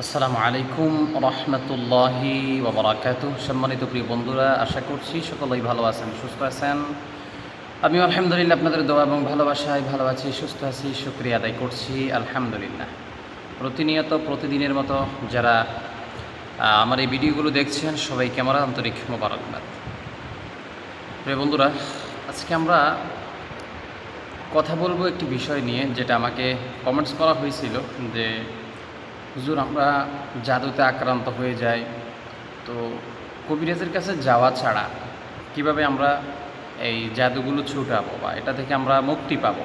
আসসালামু আলাইকুম রহমতুল্লাহি ওবরাকাতু সম্মানিত প্রিয় বন্ধুরা, আশা করছি সকলেই ভালো আছেন, সুস্থ আছেন। আমি আলহামদুলিল্লাহ আপনাদের দোয়া এবং ভালোবাসায় ভালো আছি, সুস্থ আছি, শুক্রিয়া আদায় করছি, আলহামদুলিল্লাহ। প্রতিনিয়ত প্রতিদিনের মতো যারা আমার এই ভিডিওগুলো দেখছেন, সবাই ক্যামেরা আন্তরিক মোবারকবাদ। প্রিয় বন্ধুরা, আজকে আমরা কথা বলব একটি বিষয় নিয়ে, যেটা আমাকে কমেন্টস করা হয়েছিল যে হুজুর, আমরা জাদুতে আক্রান্ত হয়ে যাই। তো কবিরাজের কাছে যাওয়া ছাড়া কীভাবে আমরা এই জাদুগুলো ছুটাবো বা এটা থেকে আমরা মুক্তি পাবো?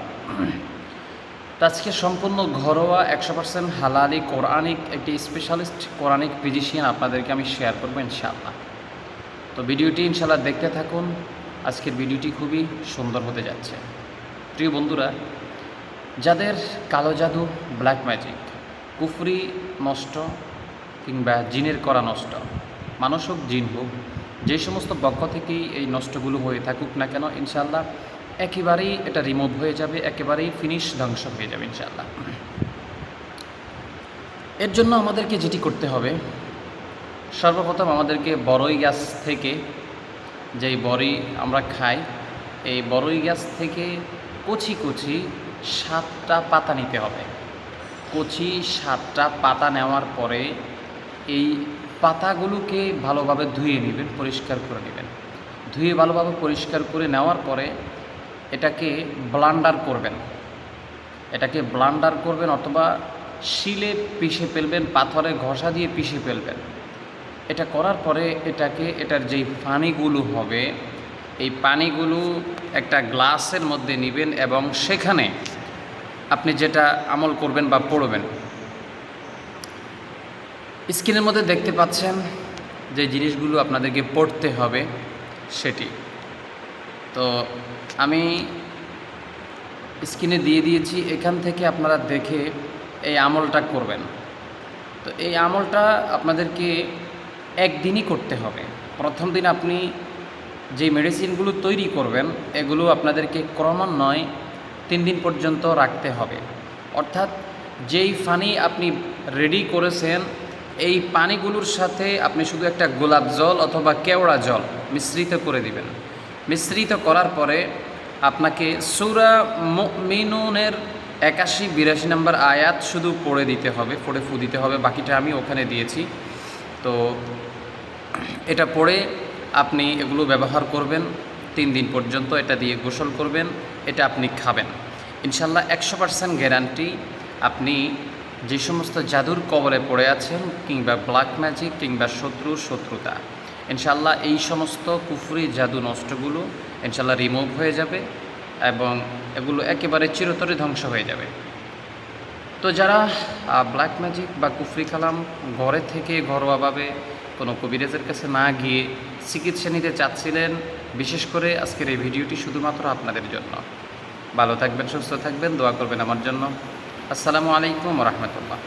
আজকে সম্পূর্ণ ঘরোয়া, একশো পার্সেন্ট হালালি, কোরআনিক, একটি স্পেশালিস্ট কোরআনিক ফিজিশিয়ান আপনাদেরকে আমি শেয়ার করব ইনশাআল্লাহ। তো ভিডিওটি ইনশাআল্লাহ দেখতে থাকুন। আজকের ভিডিওটি খুবই সুন্দর হতে যাচ্ছে। প্রিয় বন্ধুরা, যাদের কালো জাদু ব্ল্যাক ম্যাজিক কুফরি নষ্ট কিংবা জিনের করা নষ্ট। মানুষ হোক, জিন হোক, যে সমস্ত পক্ষ থেকেই এই নষ্টগুলো হয়ে থাকুক না কেন ইনশাল্লাহ একেবারেই এটা রিমুভ হয়ে যাবে, একেবারেই ফিনিশ ধ্বংস হয়ে যাবে ইনশাল্লাহ এর জন্য আমাদেরকে যেটি করতে হবে, সর্বপ্রথম আমাদেরকে বড়ই গাছ থেকে যেই বড়ি আমরা খাই, এই বড়ই গাছ থেকে কচি কচি সাতটা পাতা নিতে হবে। কচি সাতটা পাতা নেওয়ার পরে এই পাতাগুলোকে ভালোভাবে ধুয়ে নেবেন, পরিষ্কার করে নেবেন। ধুয়ে ভালোভাবে পরিষ্কার করে নেওয়ার পরে এটাকে ব্লান্ডার করবেন। এটাকে ব্লান্ডার করবেন অথবা শিলে পিষে ফেলবেন, পাথরে ঘষা দিয়ে পিষে ফেলবেন। এটা করার পরে এটাকে, এটার যেই পানিগুলো হবে, এই পানিগুলো একটা গ্লাসের মধ্যে নেবেন এবং সেখানে আপনি যেটা আমল করবেন বা পড়বেন। স্ক্রিনের মধ্যে দেখতে পাচ্ছেন যে জিনিসগুলো আপনাদেরকে পড়তে হবে সেটি। তো আমি স্ক্রিনে দিয়ে দিয়েছি, এখান থেকে আপনারা দেখে এই আমলটা করবেন। তো এই আমলটা আপনাদেরকে একদিনই করতে হবে। প্রথম দিন আপনি যে মেডিসিনগুলো তৈরি করবেন, এগুলো আপনাদেরকে ক্রমান্বয়ে তিন দিন পর্যন্ত রাখতে হবে। অর্থাৎ যেই পানি আপনি রেডি করেছেন, এই পানিগুলোর সাথে আপনি শুধু একটা গোলাপ জল অথবা কেওড়া জল মিশ্রিত করে দিবেন। মিশ্রিত করার পরে আপনাকে সুরা মিনুনের একাশি, বিরাশি নম্বর আয়াত শুধু পড়ে দিতে হবে, পড়ে ফু দিতে হবে। বাকিটা আমি ওখানে দিয়েছি। তো এটা পড়ে আপনি এগুলো ব্যবহার করবেন। তিন দিন পর্যন্ত এটা দিয়ে গোসল করবেন, এটা আপনি খাবেন। ইনশাল্লাহ একশো পার্সেন্ট গ্যারান্টি আপনি যে সমস্ত জাদুর কবলে পড়ে আছেন, কিংবা ব্ল্যাক ম্যাজিক কিংবা শত্রু, শত্রুতা, ইনশাল্লাহ এই সমস্ত কুফরি জাদু নষ্টগুলো ইনশাল্লাহ রিমুভ হয়ে যাবে এবং এগুলো একেবারে চিরতরে ধ্বংস হয়ে যাবে। তো যারা ব্ল্যাক ম্যাজিক বা কুফরি কালাম ঘরে থেকে ঘরোয়াভাবে কোনো কবিরাজের কাছে না গিয়ে চিকিৎসা নিতে চাচ্ছিলেন, বিশেষ করে আজকের এই ভিডিওটি শুধুমাত্র আপনাদের জন্য। ভালো থাকবেন, সুস্থ থাকবেন, দোয়া করবেন আমার জন্য। আসসালামু আলাইকুম রহমতুল্লাহ।